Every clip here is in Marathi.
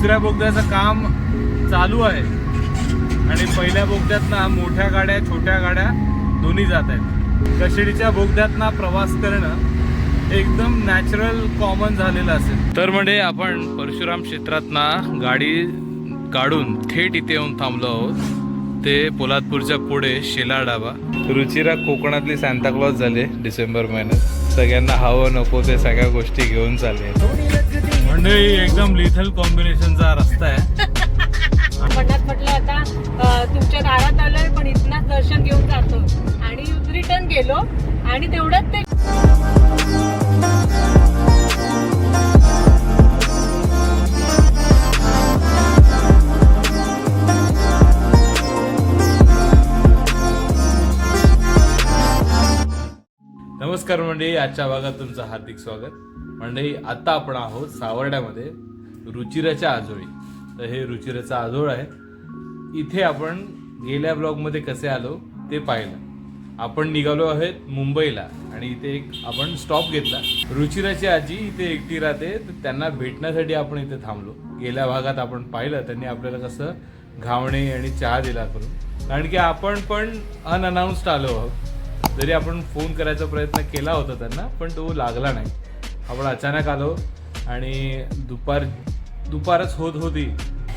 दुसऱ्या बोगद्याचं काम चालू आहे. आणि पहिल्या बोगद्यात ना मोठ्या गाड्या छोट्या गाड्या दोन्ही जात आहेत. कशिडीच्या बोगद्यात ना प्रवास करणं एकदम नॅचरल कॉमन झालेलं असेल. तर म्हणजे आपण परशुराम क्षेत्रात ना गाडी काढून थेट इथे येऊन थांबलो आहोत. ते पोलादपूरच्या पुढे शेला डाबा रुचिरा कोकणातली सांताक्लॉज झाले डिसेंबर महिन्यात. सगळ्यांना हवं नको ते सगळ्या गोष्टी घेऊन चालले. मंडळी एकदम लिथल कॉम्बिनेशनचा रस्ता आहे. मनात म्हटलं आता तुमच्या दारात आलोय पण इथनाच दर्शन घेऊन जातो. आणि रिटर्न गेलो. आणि तेवढंच ते नमस्कार मंडळी आजच्या भागात तुमचं हार्दिक स्वागत. मंडळी आता आपण आहोत सावर्ड्यामध्ये रुचिराच्या आजोळी. तर हे रुचिराचं आजोळ आहे. इथे आपण गेल्या ब्लॉगमध्ये कसे आलो ते पाहिलं. आपण निघालो आहेत मुंबईला आणि इथे एक आपण स्टॉप घेतला. रुचिराची आजी इथे एकटी राहते तर त्यांना भेटण्यासाठी आपण इथे थांबलो. गेल्या भागात आपण पाहिलं त्यांनी आपल्याला कसं घावणे आणि चहा दिला करून. कारण की आपण पण अनअनाऊन्स्ड आलो आहोत. जरी आपण फोन करायचा प्रयत्न केला होता त्यांना पण तो लागला नाही. आपण अचानक आलो आणि दुपार दुपारच होत होती.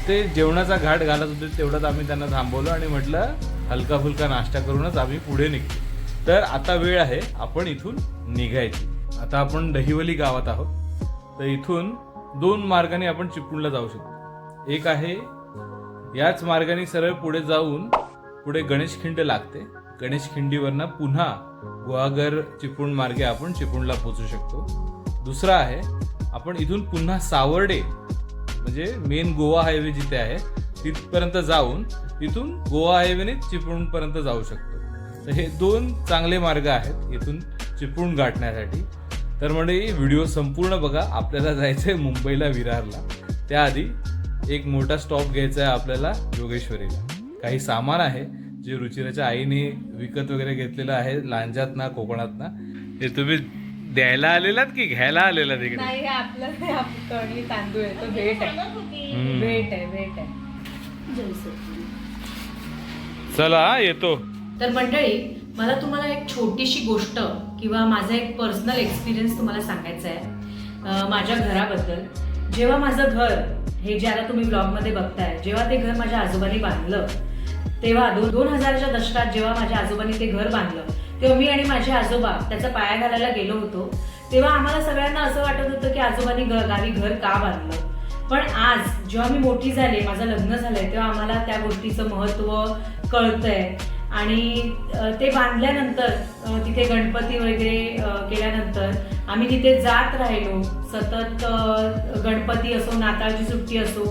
ते जेवणाचा घाट घालत होते तेवढंच आम्ही त्यांना थांबवलं आणि म्हटलं हलका फुलका नाश्ता करूनच आम्ही पुढे निघतो. तर आता वेळ आहे आपण इथून निघायची. आता आपण दहिवली गावात आहोत. तर इथून दोन मार्गाने आपण चिपळूणला जाऊ शकतो. एक आहे याच मार्गाने सरळ पुढे जाऊन पुढे गणेश खिंड लागते. गणेश खिंडीवरनं पुन्हा गुहागर चिपळूण मार्गे आपण चिपळूणला पोचू शकतो. दुसरा आहे आपण इथून पुन्हा सावर्डे म्हणजे मेन गोवा हायवे जिथे आहे तिथपर्यंत जाऊन तिथून गोवा हायवेने चिपळूणपर्यंत जाऊ शकतो. तर हे दोन चांगले मार्ग आहेत इथून चिपळूण गाठण्यासाठी. तर म्हणजे व्हिडिओ संपूर्ण बघा आपल्याला जायचं आहे मुंबईला विरारला. त्याआधी एक मोठा स्टॉप घ्यायचा आहे आपल्याला योगेश्वरीला. काही सामान आहे जे रुचिराच्या आईने विकत वगैरे घेतलेलं आहे लांजात ना कोकणात ना हे तुम्ही द्यायला आलेलात की घ्यायला आलेला तिकडे नाही हे आपलं हे आपलं कणी तांदूळ आहे तो भेट आहे. भेट आहे भेट आहे. चला हा, येतो. तर मंडळी मला तुम्हाला एक छोटीशी गोष्ट किंवा माझा एक पर्सनल एक्सपिरियन्स तुम्हाला सांगायचा आहे. अं, माझ्या घराबद्दल. जेव्हा माझं घर हे जे आता तुम्ही ब्लॉगमध्ये बघताय जेव्हा ते घर माझ्या आजोबांनी बांधलं तेव्हा दोन दोन हजारच्या दशकात जेव्हा माझ्या आजोबांनी ते घर बांधलं तेव्हा मी आणि माझे आजोबा त्याचा पाया घालायला गेलो होतो. तेव्हा आम्हाला सगळ्यांना असं वाटत होतं की आजोबांनी गावी घर का बांधलं? पण आज जेव्हा मी मोठी झाले माझं लग्न झालंय तेव्हा आम्हाला त्या गोष्टीचं महत्त्व कळतंय. आणि ते बांधल्यानंतर तिथे गणपती वगैरे केल्यानंतर आम्ही तिथे जात राहिलो. सतत गणपती असो नाताळची सुट्टी असो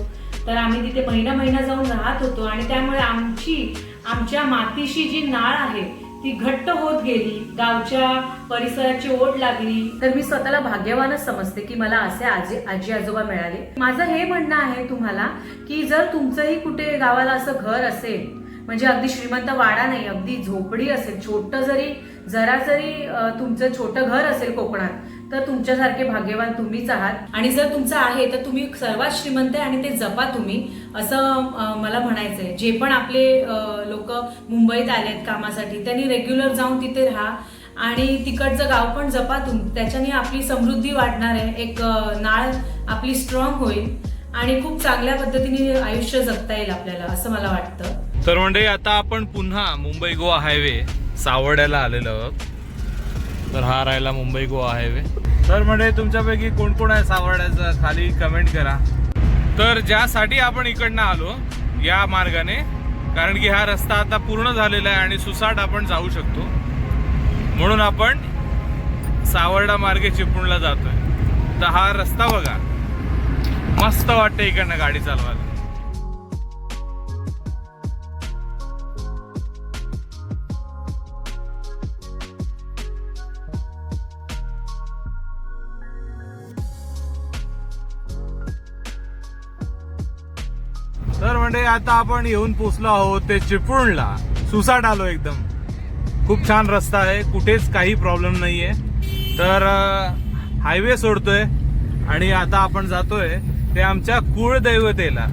तर आम्ही तिथे महिना महिना जाऊन राहत होतो आणि त्यामुळे आमची आमच्या मातीशी जी नाळ आहे ती घट्ट होत गेली. गावच्या परिसराची ओढ लागली. तर मी स्वतःला भाग्यवानच समजते की मला असे आजी आजी आजोबा मिळाले. माझं हे म्हणणं आहे तुम्हाला की जर तुमचंही कुठे गावाला असं घर असेल म्हणजे अगदी श्रीमंत वाडा नाही अगदी झोपडी असेल छोटं जरी जरा जरी तुमचं छोटं घर असेल कोकणात तर तुमच्यासारखे भाग्यवान तुम्हीच आहात. आणि जर तुमचं आहे तर तुम्ही सर्वात श्रीमंत आहे आणि ते जपा तुम्ही. असं मला मला म्हणायचंय. जे पण आपले लोक मुंबईत आलेत कामासाठी त्यांनी रेग्युलर जाऊन तिथे राहा. आणि तिकडचं गाव पण जपा तुम त्याच्याने आपली समृद्धी वाढणार आहे. एक नाळ आपली स्ट्रॉंग होईल. आणि खूप चांगल्या पद्धतीने आयुष्य जगता येईल आपल्याला असं मला वाटतं. तर म्हणजे आता आपण पुन्हा मुंबई गोवा हायवे सावड्याला आलेलो आहोत. तर हा राहिला मुंबई गोवा हायवे. तर म्हणजे तुमच्यापैकी कोण कोण आहे सावर्ड्याचं? खाली कमेंट करा. तर ज्यासाठी आपण इकडनं आलो या मार्गाने कारण की हा रस्ता आता पूर्ण झालेला आहे आणि सुसाट आपण जाऊ शकतो. म्हणून आपण सावर्डा मार्गे चिपळूणला जातोय. तर हा रस्ता बघा. मस्त वाटतं इकडनं गाडी चालवायला. तर म्हणजे आता आपण येऊन पोचलो आहोत ते चिपळूणला. सुसाट आलो एकदम. खूप छान रस्ता आहे. कुठेच काही प्रॉब्लेम नाहीये. तर हायवे सोडतोय आणि आता आपण जातोय ते आमच्या कुळदैवतेला.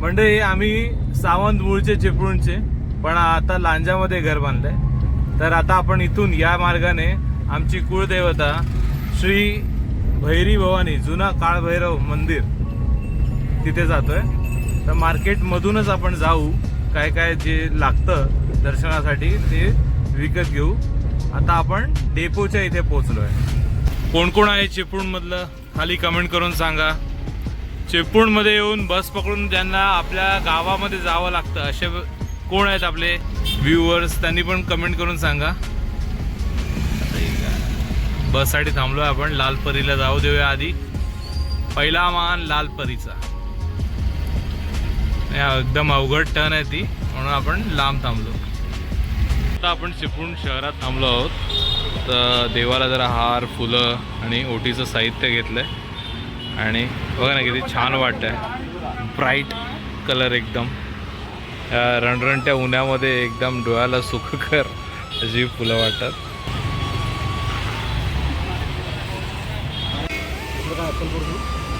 म्हणजे आम्ही सावंत मूळचे चिपळूणचे पण आता लांजामध्ये घर बांधलंय. तर आता आपण इथून या मार्गाने आमची कुळदैवता श्री भैरी भवानी जुना काळभैरव मंदिर तिथे जातोय. तर मार्केटमधूनच आपण जाऊ काय काय जे लागतं दर्शनासाठी ते विकत घेऊ. आता आपण डेपोच्या इथे पोहोचलोय. कोण कोण आहे चिपळूणमधलं? खाली कमेंट करून सांगा. चिपळूणमध्ये येऊन बस पकडून ज्यांना आपल्या गावामध्ये जावं लागतं असे कोण आहेत आपले व्ह्युअर्स त्यांनी पण कमेंट करून सांगा. बससाठी थांबलो आपण. लालपरीला जाऊ देऊया आधी. पहिला मान लालपरीचा. एकदम अवघड टर्न आहे ती म्हणून आपण लांब थांबलो. आता आपण चिपळूण शहरात थांबलो आहोत. तर देवाला जरा हार फुलं आणि ओटीचं साहित्य घेतलं आहे आणि बघा ना किती छान वाटतंय. ब्राईट कलर एकदम. या रणरणत्या उन्हामध्ये एकदम डोळ्याला सुखकर अशी फुलं वाटतात.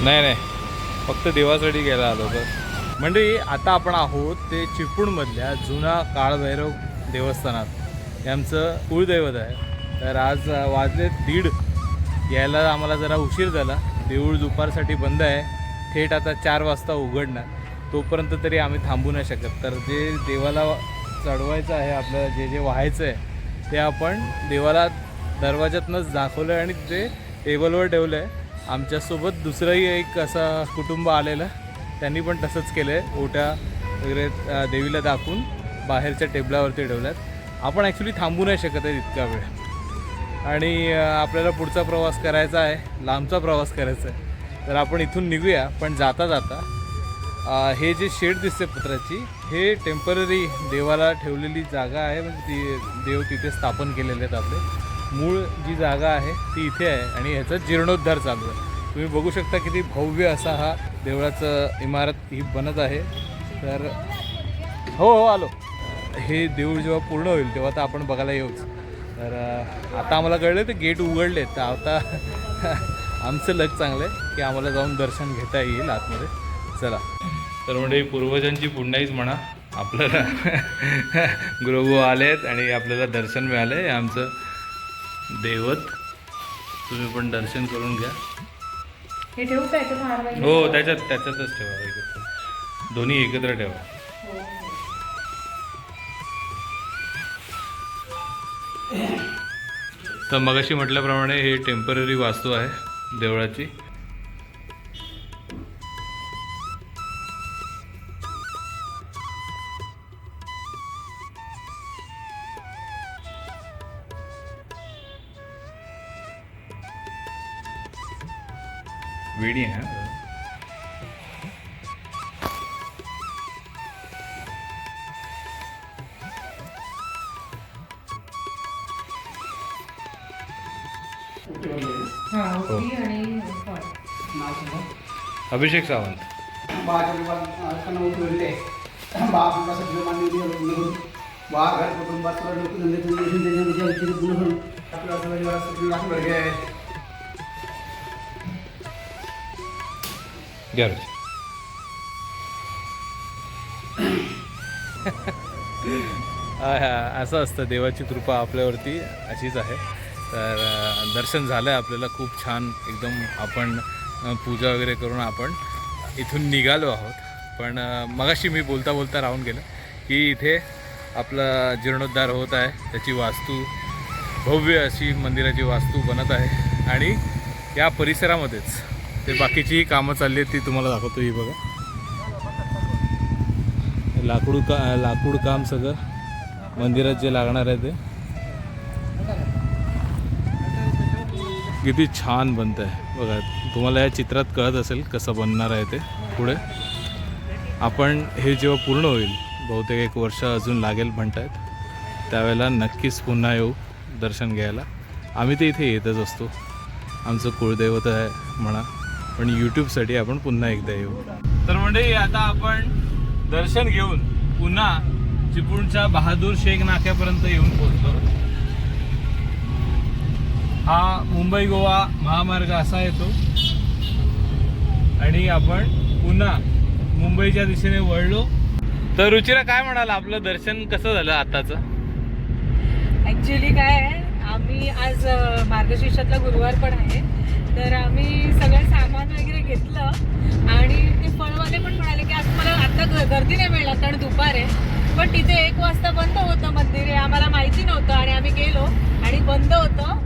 नाही नाही. फक्त देवासाठी गेला आलो तर. म्हणजे आता आपण आहोत ते चिपळूणमधल्या जुना काळभैरव देवस्थानात. हे आमचं कुळदैवत आहे. तर आज वाजले दीड. यायला आम्हाला जरा उशीर झाला. देऊळ दुपारसाठी बंद आहे. थेट आता चार वाजता उघडणार. तोपर्यंत तरी आम्ही थांबू नाही शकत. तर जे देवाला चढवायचं आहे आपलं जे जे व्हायचं आहे ते आपण देवाला दरवाज्यातनंच दाखवलं आहे आणि ते टेबलवर ठेवलं आहे आमच्यासोबत दुसरंही एक असं कुटुंब आलेलं. त्यांनी पण तसंच केलं आहे ओट्या वगैरे देवीला दाखवून बाहेरच्या टेबलावरती ठेवल्यात. आपण ॲक्च्युली थांबू नाही शकत आहे इतका वेळ. आणि आपल्याला पुढचा प्रवास करायचा आहे लांबचा प्रवास करायचा आहे. तर आपण इथून निघूया पण जाता जाता हे जे शेड दिसते पत्राची हे टेंपररी देवाला ठेवलेली जागा आहे. म्हणजे ती देव तिथे स्थापन केलेले आहेत आपले. मूळ जी जागा आहे ती इथे आहे. आणि ह्याचा जीर्णोद्धार चालू आहे. तुम्ही बघू शकता किती भव्य असा हा देवळाचं इमारत ही बनत आहे. तर हो हो आलो. हे देऊळ जेव्हा पूर्ण होईल तेव्हा तर आपण बघायला येऊच. तर आता आम्हाला कळलं ते गेट उघडले तर आता आमचं लग चांगलं आहे की आम्हाला जाऊन दर्शन घेता येईल आतमध्ये. चला. तर म्हणजे पूर्वजांची पुण्याईच म्हणा. आपल्याला गुरुभाऊ आलेत आणि आपल्याला दर्शन मिळालं आहे आमचं दैवत. तुम्ही पण दर्शन करून घ्या. हे ठेवू हो त्याच्यात त्याच्यातच ठेवा एकत्र. दोन्ही एकत्र ठेवा. तर मगाशी म्हटल्याप्रमाणे हे टेंपररी वास्तू आहे देवळाची. वेडी आहे हा. हा ओटी आणि फळ. अभिषेक सावंत घ्या रे. हा, हा, असं असतं देवाची कृपा आपल्यावरती अशीच आहे. तर दर्शन झालं आहे आपल्याला खूप छान एकदम आपण पूजा वगैरे करून आपण इथून निघालो आहोत. पण मगाशी मी बोलता बोलता राहून गेलं की इथे आपला जीर्णोद्धार होत आहे. त्याची वास्तू भव्य अशी मंदिराची वास्तू बनत आहे. आणि या परिसरामध्येच ते बाकीचीही कामं चालली आहेत ती तुम्हाला दाखवतो ही बघा. लाकूड का लाकूड काम सगळं. मंदिरात जे लागणार आहे ते. किती छान बनत आहे. बघा तुम्हाला या चित्रात कळत असेल कसं बनणार आहे ते पुढे. आपण हे जेव्हा पूर्ण होईल बहुतेक एक वर्ष अजून लागेल म्हणतायत. त्यावेळेला नक्कीच पुन्हा येऊ दर्शन घ्यायला. आम्ही ते इथे येतच असतो. आमचं कुळदैवत आहे म्हणा. पण यूट्यूबसाठी आपण पुन्हा एकदा येऊ. तर म्हणजे आता आपण दर्शन घेऊन पुन्हा चिपळूणच्या बहादूर शेख नाक्यापर्यंत येऊन पोहोचलो. हा मुंबई गोवा महामार्ग असा येतो. आणि आपण पुन्हा मुंबईच्या दिशेने वळलो. तर रुचिरा काय म्हणाल? आपलं दर्शन कसं झालं आताचं? ऍक्च्युली काय आहे आम्ही आज मार्गशीर्षातला गुरुवार पण आहे. तर आम्ही सगळं सामान वगैरे घेतलं आणि ते फळवाले पण म्हणाले की आज मला आता गर्दी नाही मिळणार कारण दुपार आहे. पण तिथे एक वाजता बंद होतं मंदिर हे आम्हाला माहिती नव्हतं आणि आम्ही गेलो आणि बंद होतं.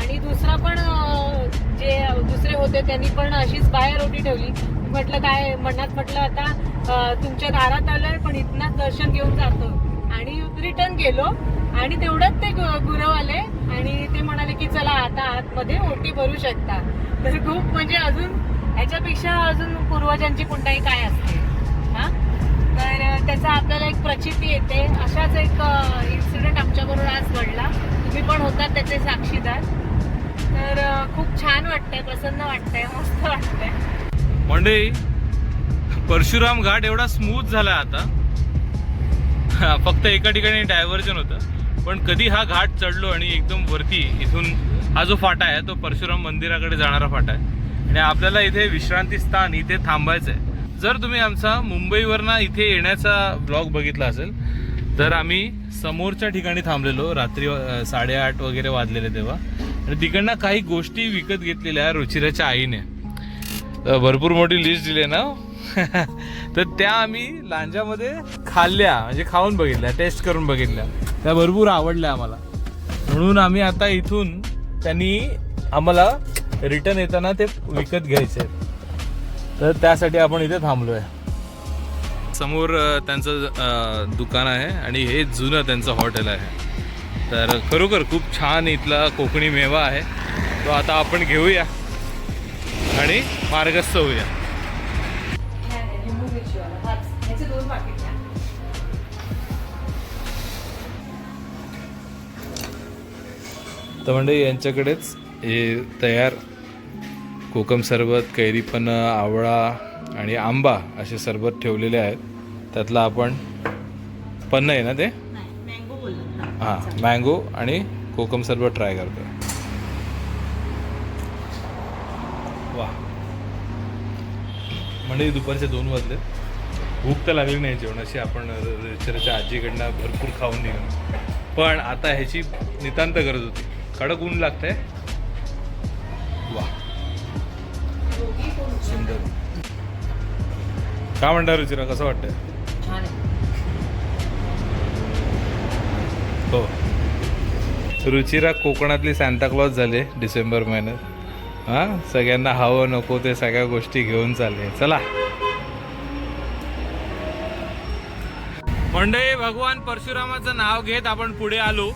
आणि दुसरा पण जे दुसरे होते त्यांनी पण अशीच बाहेर ओटी ठेवली. म्हटलं काय मनात म्हटलं आता तुमच्या दारात आलंय पण इथनच दर्शन घेऊन जातो. आणि रिटर्न गेलो. आणि तेवढंच ते गु- गुरव आले आणि ते म्हणाले की चला आता आतमध्ये ओटी भरू शकता. तर खूप म्हणजे अजून ह्याच्यापेक्षा अजून पूर्वजांची कुंडाई काय असते? हा? तर त्याचा आपल्याला एक प्रचिती येते. अशाच एक इन्सिडेंट आमच्याबरोबर आज घडला. तुम्ही पण होतात त्याचे साक्षीदार. तर खूप छान वाटतंय प्रसन्न वाटतंय मस्त वाटतंय. मंडळी परशुराम घाट एवढा स्मूथ झाला आता. फक्त एका ठिकाणी डायव्हर्जन होतं. पण कधी हा घाट चढलो आणि एकदम वरती इथून हा जो फाटा आहे तो परशुराम मंदिराकडे जाणारा फाटा आहे. आणि आपल्याला इथे विश्रांती स्थान इथे थांबायचं आहे जर तुम्ही आमचा मुंबईवरनं इथे येण्याचा ब्लॉग बघितला असेल तर आम्ही समोरच्या ठिकाणी थांबलेलो रात्री साडेआठ वगैरे वाजलेले तेव्हा. आणि तिकडनं काही गोष्टी विकत घेतलेल्या रुचिराच्या आईने. भरपूर मोठी लिस्ट दिली आहे ना? तर त्या आम्ही लांजामध्ये खाल्ल्या म्हणजे खाऊन बघितल्या टेस्ट करून बघितल्या. त्या भरपूर आवडल्या आम्हाला. म्हणून आम्ही आता इथून त्यांनी आम्हाला रिटर्न येताना ते विकत घ्यायचे. तर त्यासाठी आपण इथे थांबलोय. समोर त्यांचं दुकान आहे आणि हे जुनं त्यांचं हॉटेल आहे. तर खरोखर खूप छान इथला कोकणी मेवा आहे. तो आता आपण घेऊया आणि मार्गस्थ होऊया. तर म्हणजे यांच्याकडेच हे तयार कोकम सरबत कैरीपण आवळा आणि आंबा असे सरबत ठेवलेले आहेत. त्यातला आपण पन्न आहे ना ते? हां मँगो आणि कोकम सरबत ट्राय करतो वा. म्हणजे दुपारचे दोन वाजले. भूक तर लागली नाही जेवणाची आपण रेस्टॉरंटच्या आजीकडनं भरपूर खाऊन निघालो. पण आता ह्याची नितांत गरज होती. कडक ऊन लागतंय. वा. सुंदर. काय म्हणता रुचिरा कसं वाटतंय? हो. रुचिरा कोकणातली सांताक्लॉज झाले डिसेंबर महिन्यात. हां? सगळ्यांना हवं नको ते सगळ्या गोष्टी घेऊन चालले. चला. मंडळी भगवान परशुरामाचं नाव घेत आपण पुढे आलो.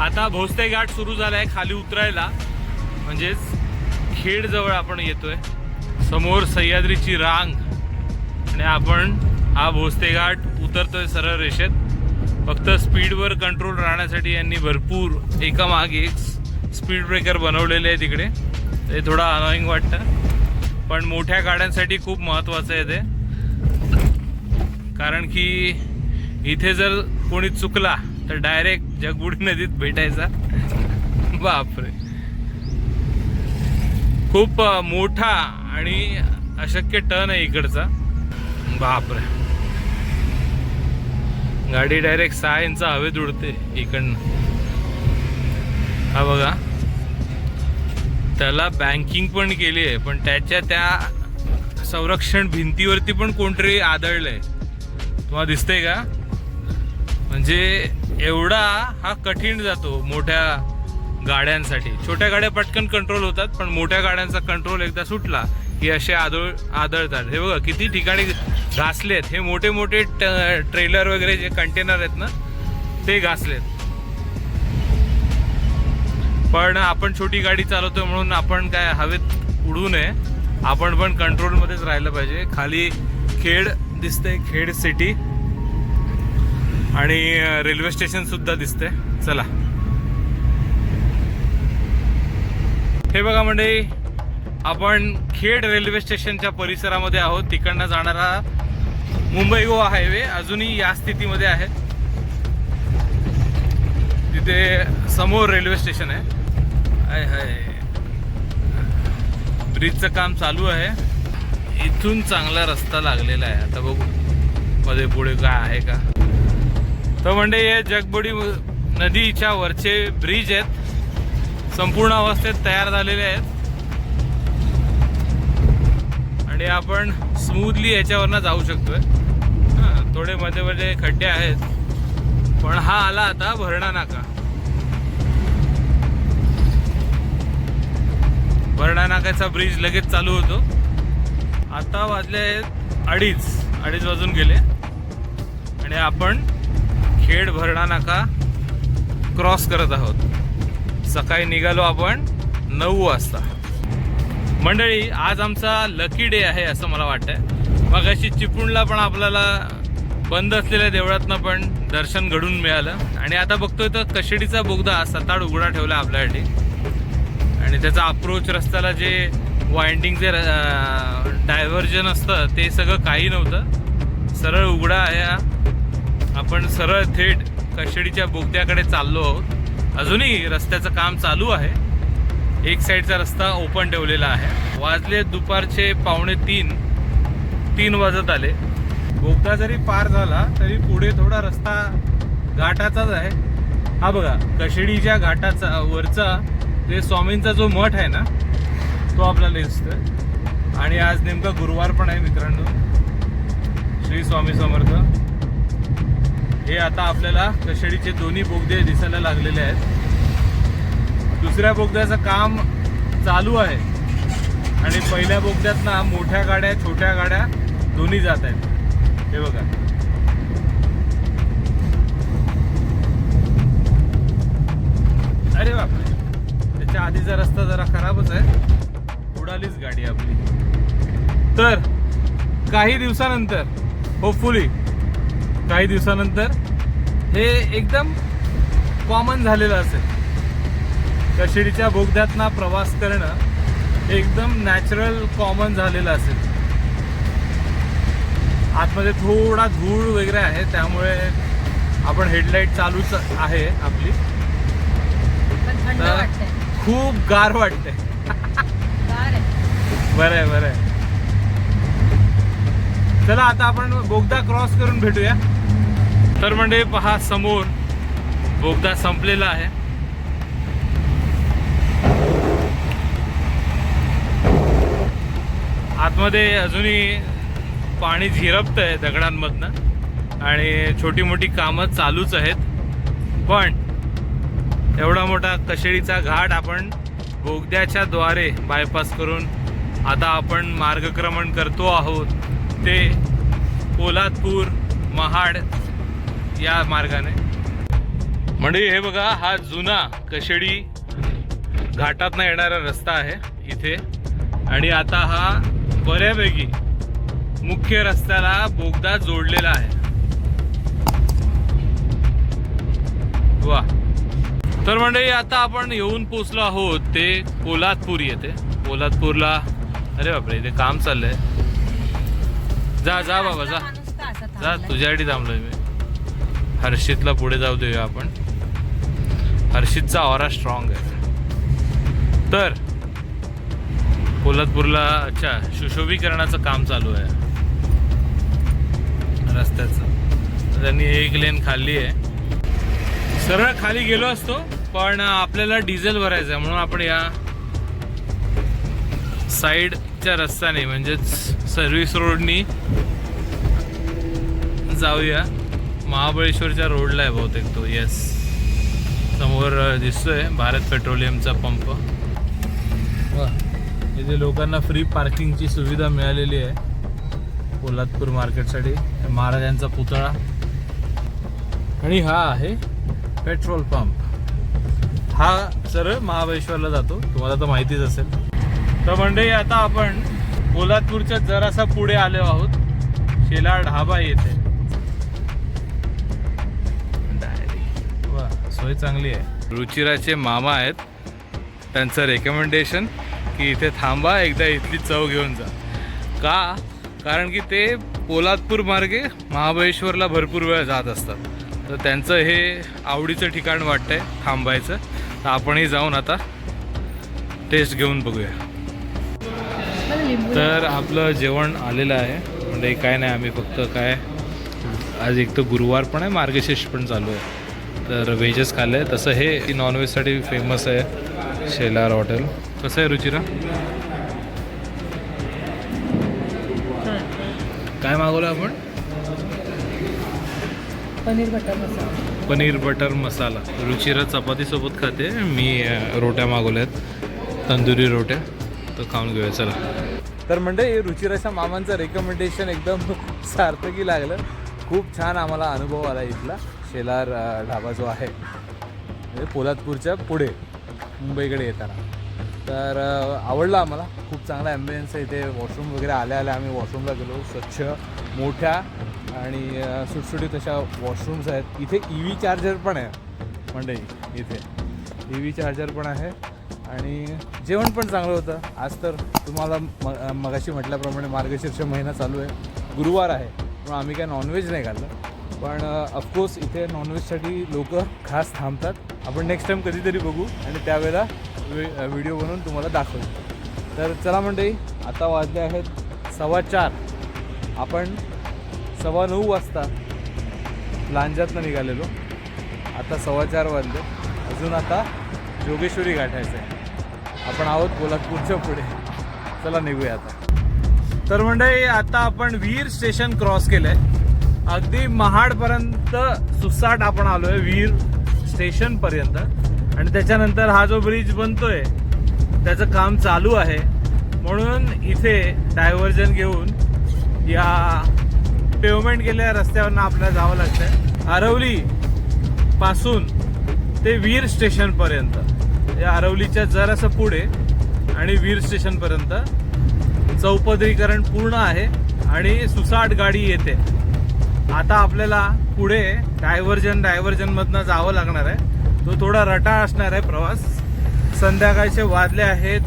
आता भोसते घाट सुरू झालाय खाली उतरायला. म्हणजेच खेड जवळ आपण येतोय. समोर सह्याद्रीची रांग. आणि आपण हा भोसते घाट उतरतोय सरळ रेषेत. फक्त स्पीडवर कंट्रोल राहण्यासाठी यांनी भरपूर एका मागे एक स्पीड ब्रेकर बनवलेले आहे तिकडे. ते थोडं अनॉईंग वाटतं. पण मोठ्या गाड्यांसाठी खूप महत्त्वाचं आहे ते. कारण की इथे जर कोणी चुकला तर डायरेक्ट जगबुडी नदीत भेटायचा. बापरे. खूप मोठा आणि अशक्य टर्न आहे इकडचा. बापरे. गाडी डायरेक्ट सहा इंच हवेत उडते इकडनं. हा बघा. त्याला बँकिंग पण केली आहे पण त्याच्या त्या संरक्षण भिंतीवरती पण कोणतरी आदळलंय. तुम्हाला दिसतंय का? म्हणजे एवढा हा कठीण जातो मोठ्या गाड्यांसाठी. छोट्या गाड्या पटकन कंट्रोल होतात पण मोठ्या गाड्यांचा कंट्रोल एकदा सुटला की असे आदळ आदळतात. हे बघा किती ठिकाणी घासलेत. हे मोठे मोठे ट्रेलर वगैरे जे कंटेनर आहेत ना ते घासलेत. पण आपण छोटी गाडी चालवतो म्हणून आपण काय हवेत उडू नये. आपण पण कंट्रोलमध्येच राहिलं पाहिजे. खाली खेड दिसतंय खेड सिटी आणि रेल्वे स्टेशन सुद्धा दिसतंय. चला. हे बघा म्हणजे आपण खेड रेल्वे स्टेशनच्या परिसरामध्ये आहोत. तिकडनं जाणारा मुंबई गोवा हायवे अजूनही या स्थितीमध्ये आहे. तिथे समोर रेल्वे स्टेशन आहे. आय हाय. ब्रिजचं काम चालू आहे. इथून चांगला रस्ता लागलेला आहे. आता बघू. मध्ये पुढे काय आहे का? तर म्हणजे हे जगबुडी नदीच्या वरचे ब्रिज आहेत. संपूर्ण अवस्थेत तयार झालेले आहेत. आणि आपण स्मूथली याच्यावरनं जाऊ शकतोय. थोडे मध्ये मध्ये खड्डे आहेत. पण हा आला आता भरणा नाका भरणा नाक्याचा ब्रिज लगेच चालू होतो. आता वाजले आहेत अडीच. अडीच वाजून गेले. आणि आपण खेड भरणा नाका क्रॉस करत आहोत. सकाळी निघालो आपण नऊ वाजता. मंडळी आज आमचा लकी डे आहे असं मला वाटतंय. मग अशी चिपळूणला पण आपल्याला बंद असलेल्या देवळातनं पण दर्शन घडून मिळालं. आणि आता बघतोय तर कशेडीचा बोगदा सताड उघडा ठेवला आपल्यासाठी. आणि त्याचा अप्रोच रस्त्याला जे वाइंडिंग जे डायव्हर्जन असतं ते सगळं काही नव्हतं. सरळ उघडा आहे हा. आपण सरळ थेट कशेडीच्या बोगद्याकडे चाललो आहोत. अजूनही रस्त्याचं काम चालू आहे. एक साईडचा रस्ता ओपन ठेवलेला आहे. वाजले दुपारचे पावणे तीन. तीन वाजत आले. बोगदा जरी पार झाला तरी पुढे थोडा रस्ता घाटाचाच आहे. हा बघा कशेडीच्या घाटाचा वरचा जे स्वामींचा जो मठ आहे ना तो आपल्याला दिसतोय. आणि आज नेमका गुरुवार पण आहे मित्रांनो. श्री स्वामी समर्थ. हे आता आपल्याला कशेडीचे दोन्ही बोगदे दिसायला लागलेले आहेत. दुसऱ्या बोगद्याचं काम चालू आहे. आणि पहिल्या बोगद्यात ना मोठ्या गाड्या छोट्या गाड्या दोन्ही जात आहेत. हे बघा. अरे बापरे. त्याच्या आधीचा रस्ता जरा खराबच आहे उडालीच गाडी आपली. तर काही दिवसानंतर होपफुली काही दिवसानंतर हे एकदम कॉमन झालेलं असेल. कशिडीच्या बोगद्यातना प्रवास करणं एकदम नॅचरल कॉमन झालेलं असेल. आतमध्ये थोडा धूळ वगैरे आहे त्यामुळे आपण हेडलाईट चालूच आहे आपली. खूप गार वाटते बरं आहे बरं आहे. चला आता आपण बोगदा क्रॉस करून भेटूया. तर म्हणजे पहा समोर बोगदा संपलेला आहे. आतमध्ये अजूनही पाणी झिरपत आहे दगडांमधनं आणि छोटी मोठी कामं चालूच आहेत. पण एवढा मोठा कशेळीचा घाट आपण बोगद्याच्या द्वारे बायपास करून आता आपण मार्गक्रमण करतो आहोत. ते पोलादपूर महाड या मार्गाने. म्हणजे हे बघा हा जुना कशेडी घाटातनं येणारा रस्ता आहे इथे. आणि आता हा बऱ्यापैकी मुख्य रस्त्याला बोगदा जोडलेला आहे. वा. तर म्हणजे आता आपण येऊन पोचलो आहोत. ते पोलादपूर येते पोलादपूरला अरे बापरे इथे काम चाललंय. जा जा बाबा जा. जा? तुझ्यासाठी थांबलोय मी. हर्षितला पुढे जाऊ देऊया आपण. हर्षितचा ऑरा स्ट्रॉंग आहे. तर पोलादपूरला अच्छा सुशोभीकरणाचं काम चालू आहे. रस्त्याचं. त्यांनी एक लेन खाल्ली आहे. सरळ खाली गेलो असतो पण आपल्याला डिझेल भरायचं आहे म्हणून आपण या साईडच्या रस्त्याने म्हणजेच सर्व्हिस रोडनी जाऊया. महाबळेश्वरच्या रोडला आहे बहुतेक तो येस समोर दिसतोय भारत पेट्रोलियमचा पंप. वा. इथे लोकांना फ्री पार्किंगची सुविधा मिळालेली आहे. पोलादपूर मार्केटसाठी. महाराजांचा पुतळा. आणि हा आहे पेट्रोल पंप. हा सरळ महाबळेश्वरला जातो. तुम्हाला तर माहितीच असेल. तर म्हणजे आता आपण पोलादपूरच्या जरासा पुढे आलो आहोत. शेला ढाबा येथे. सोय चांगली आहे. रुचिराचे मामा आहेत. त्यांचं रेकमेंडेशन की इथे थांबा एकदा इथली चव घेऊन जा. का? कारण की ते पोलादपूर मार्गे महाबळेश्वरला भरपूर वेळा जात असतात. तर त्यांचं हे आवडीचं ठिकाण वाटतंय थांबायचं. तर आपणही जाऊन आता टेस्ट घेऊन बघूया. तर आपलं जेवण आलेलं आहे. म्हणजे काय नाही आम्ही फक्त काय आज एक तर गुरुवार पण आहे मार्गशीर्ष पण चालू आहे. तर व्हेजच खाल्लं. आहे तसं हे नॉनव्हेजसाठी फेमस आहे शेलार हॉटेल. कसं आहे रुचिरा? काय मागवलं आपण? पनीर बटर मसाला. पनीर बटर मसाला. रुचिरा चपातीसोबत खाते. मी रोट्या मागवल्या आहेत तंदुरी रोट्या. तर खाऊन घेऊया. चला. तर म्हणजे रुचिराच्या मामांचं रेकमेंडेशन एकदम सार्थकी लागलं. खूप छान आम्हाला अनुभव आला इथला. शेलार ढाबा जो आहे म्हणजे पोलादपूरच्या पुढे मुंबईकडे येताना. तर आवडला आम्हाला. खूप चांगला ॲम्बियन्स आहे इथे. वॉशरूम वगैरे आल्या आल्या आम्ही वॉशरूमला गेलो. स्वच्छ मोठ्या आणि सुटसुटीत अशा वॉशरूम्स आहेत. इथे ई व्ही चार्जर पण आहे म्हणजे इथे. ई व्ही चार्जर पण आहे आणि जेवण पण चांगलं होतं. आज तर तुम्हाला म मगाशी म्हटल्याप्रमाणे मार्गशीर्ष महिना चालू आहे. गुरुवार आहे. पण आम्ही काय नॉनव्हेज नाही खाल्लं. पण ऑफकोर्स इथे नॉनव्हेजसाठी लोक खास थांबतात. आपण नेक्स्ट टाईम कधीतरी बघू आणि त्यावेळेला व्हिडिओ बनवून तुम्हाला दाखवू. तर चला मंडळी आता वाजले आहेत सव्वा चार. आपण सव्वा नऊ वाजता लांजातनं निघालेलो. आता सव्वा चार वाजले. अजून आता जोगेश्वरी गाठायचं आहे. आपण आहोत कोल्हापूरच्या पुढे. चला निघूया आता. तर मंडळी आता आपण वीर स्टेशन क्रॉस केलं आहे अगदी महाडपर्यंत सुसाट आपण आलोय वीर स्टेशन पर्यंत. आणि त्याच्यानंतर हा जो ब्रिज बनतोय त्याचं काम चालू आहे. म्हणून इथे डायव्हर्जन घेऊन या पेवमेंट केलेल्या रस्त्यावरनं आपल्याला जावं लागतंय. आरवली पासून ते वीर स्टेशन पर्यंत. या आरवलीच्या जरासं पुढे आणि वीर स्टेशन पर्यंत. चौपदरीकरण पूर्ण आहे आणि सुसाट गाडी येते. आता आपल्याला पुढे डायव्हर्जन डायव्हर्जन मधनं जावं लागणार आहे. तो थोडा रटा असणार आहे प्रवास. संध्याकाळचे वाजले आहेत.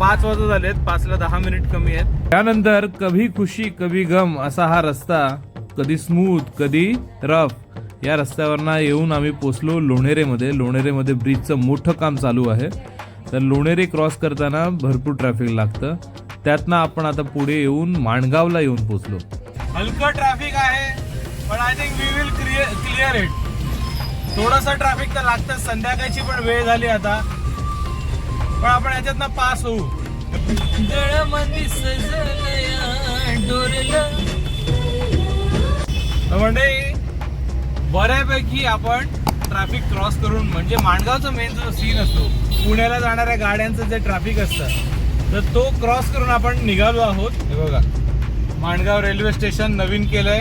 पाच वाजत झालेत. पाचला दहा मिनिट कमी आहेत. त्यानंतर कभी खुशी कभी गम असा हा रस्ता. कधी स्मूथ कधी रफ या रस्त्यावरनं येऊन आम्ही पोचलो लोणेरेमध्ये. लोणेरेमध्ये ब्रिजचं मोठं काम चालू आहे. तर लोणेरे क्रॉस करताना भरपूर ट्रॅफिक लागतं. त्यातनं आपण आता पुढे येऊन माणगावला येऊन पोचलो. हलकं ट्रॅफिक आहे पण I think we will clear it थोडस ट्रॅफिक तर लागतं संध्याकाळची पण वेळ झाली आता. पण आपण याच्यातनं पास होऊ. म्हणजे बऱ्यापैकी आपण ट्रॅफिक क्रॉस करून म्हणजे माणगावचा मेन जो सीन असतो पुण्याला जाणाऱ्या गाड्यांचं जे ट्रॅफिक असतं तर तो क्रॉस करून आपण निघालो आहोत. हे बघा. माणगाव रेल्वे स्टेशन नवीन केलंय.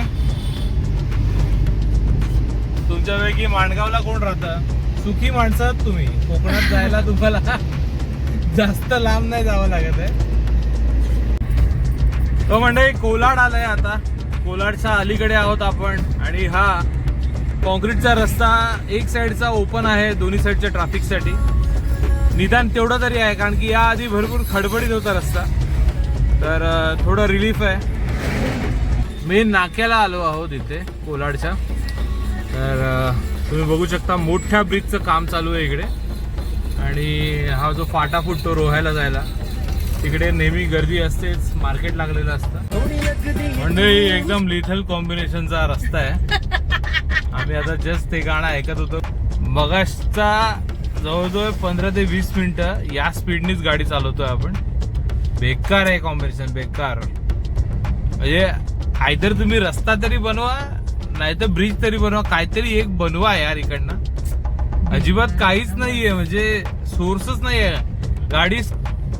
तुमच्यापैकी माणगावला कोण राहतं? सुखी माणसं आहात तुम्ही. कोकणात जायला तुम्हाला जास्त लांब नाही जावं लागत आहे. तो म्हणजे कोलाड आलाय आता. कोलाडच्या अलीकडे आहोत आपण. आणि हा कॉन्क्रीटचा रस्ता एक साईडचा ओपन आहे दोन्ही साईडच्या ट्रॅफिकसाठी निदान तेवढं तरी आहे कारण की याआधी भरपूर खडबडीत होता रस्ता. तर थोडं रिलीफ आहे. मेन नाक्याला आलो आहोत इथे कोलाडच्या. तर तुम्ही बघू शकता मोठ्या ब्रिजचं काम चालू आहे इकडे. आणि हा जो फाटा फुटतो रोहायला जायला तिकडे नेहमी गर्दी असतेच मार्केट लागलेलं असतं. म्हणजे मंडळी एकदम लिथल कॉम्बिनेशनचा रस्ता आहे. आम्ही आता जस्ट ते गाणं ऐकत होतो. मगाशचा जवळजवळ पंधरा ते वीस मिनिटं या स्पीडनीच गाडी चालवतोय आपण. बेकार आहे कॉम्बिनेशन बेकार. म्हणजे आयदर तुम्ही रस्ता तरी बनवा नाहीतर ब्रिज तरी बनवा काहीतरी एक बनवा यार इकडनं. अजिबात काहीच नाहीये म्हणजे सोर्सच नाहीये. गाडी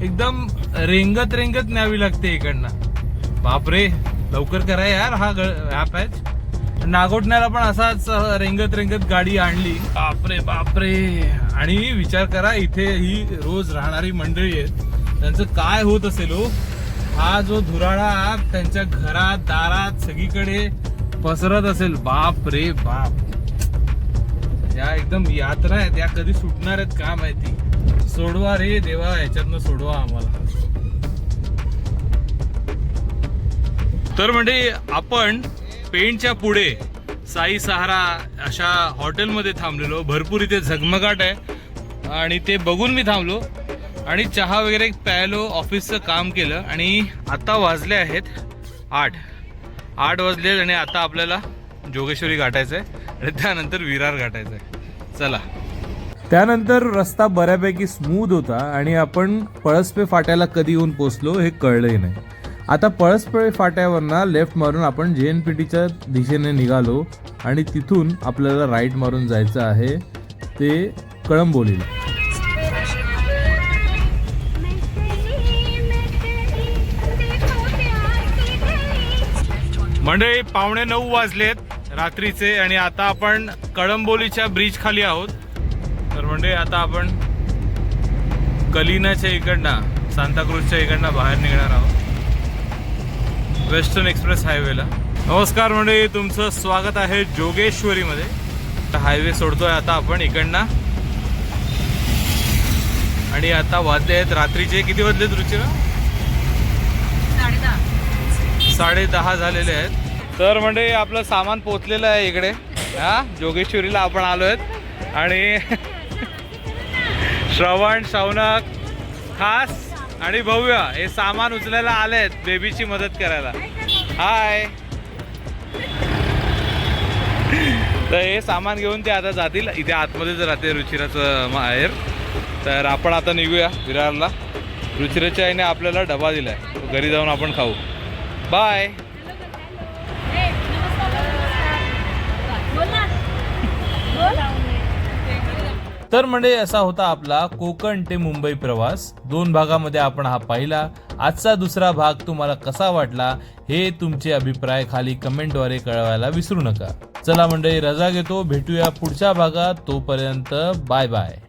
एकदम रेंगत रेंगत न्यावी लागते इकडनं. बापरे लवकर करा यार हा ग- हा पॅच नागोठण्याला पण असाच रेंगत रेंगत गाडी आणली. बापरे बापरे. आणि विचार करा इथे ही रोज राहणारी मंडळी आहेत. त्यांचं काय होत असेल हो? हा जो धुराळा त्यांच्या घरात दारात सगळीकडे पसरत असेल. बाप रे बाप. या एकदम यात्रा आहेत. या कधी सुटणार आहेत का माहिती? सोडवा रे देवा याच्यातनं सोडवा आम्हाला. तर म्हणजे आपण पेंटच्या पुढे साई सहारा अशा हॉटेलमध्ये थांबलेलो. भरपूर इथे झगमगाट आहे. आणि ते बघून मी थांबलो. आणि चहा वगैरे प्यायलो ऑफिसचं काम केलं आणि आता वाजले आहेत आठ. आठ वाजले आणि आता आपल्याला जोगेश्वरी गाठायचं आहे आणि त्यानंतर विरार गाठायचं आहे चला. त्यानंतर रस्ता बऱ्यापैकी स्मूथ होता आणि आपण पळसपे फाट्याला कधी येऊन पोचलो हे कळलंही नाही. आता पळसपे फाट्यावरनं लेफ्ट मारून आपण जे एन पी टीच्या दिशेने निघालो आणि तिथून आपल्याला राईट मारून जायचं आहे ते कळंबोलीला. मंडळी पावणे नऊ वाजलेत रात्रीचे आणि आता आपण कळंबोलीच्या ब्रिज खाली आहोत. तर मंडळी आता आपण कलिनाच्या इकडनं सांताक्रूजच्या इकडनं बाहेर निघणार आहोत. वेस्टर्न एक्सप्रेस हायवेला नमस्कार मंडळी तुमचं स्वागत आहे जोगेश्वरीमध्ये. हायवे सोडतोय आता आपण इकडनं. आणि आता वाजले आहेत रात्रीचे किती वाजलेत रुचिरा? साडे दहा झालेले आहेत. तर म्हणजे आपलं सामान पोचलेलं आहे इकडे. हा जोगेश्वरीला आपण आलो आहेत आणि श्रवण शौनक खास आणि भव्य हे सामान उचलायला आले आहेत बेबीची मदत करायला. हाय तर हे सामान घेऊन ते आता जातील. इथे आतमध्येच राहते रुचिराचं माहेर तर आपण आता निघूया विरारला. रुचिराच्या आईने आपल्याला डबा दिलाय. आहे घरी जाऊन आपण खाऊ. बाय तर म्हणजे असा होता आपला कोकण ते मुंबई प्रवास. दोन भागामध्ये आपण हा पाहिला. आजचा दुसरा भाग तुम्हाला कसा वाटला हे तुमचे अभिप्राय खाली कमेंटद्वारे कळवायला विसरू नका. चला मंडळी रजा घेतो. भेटूया पुढच्या भागात. तोपर्यंत बाय बाय.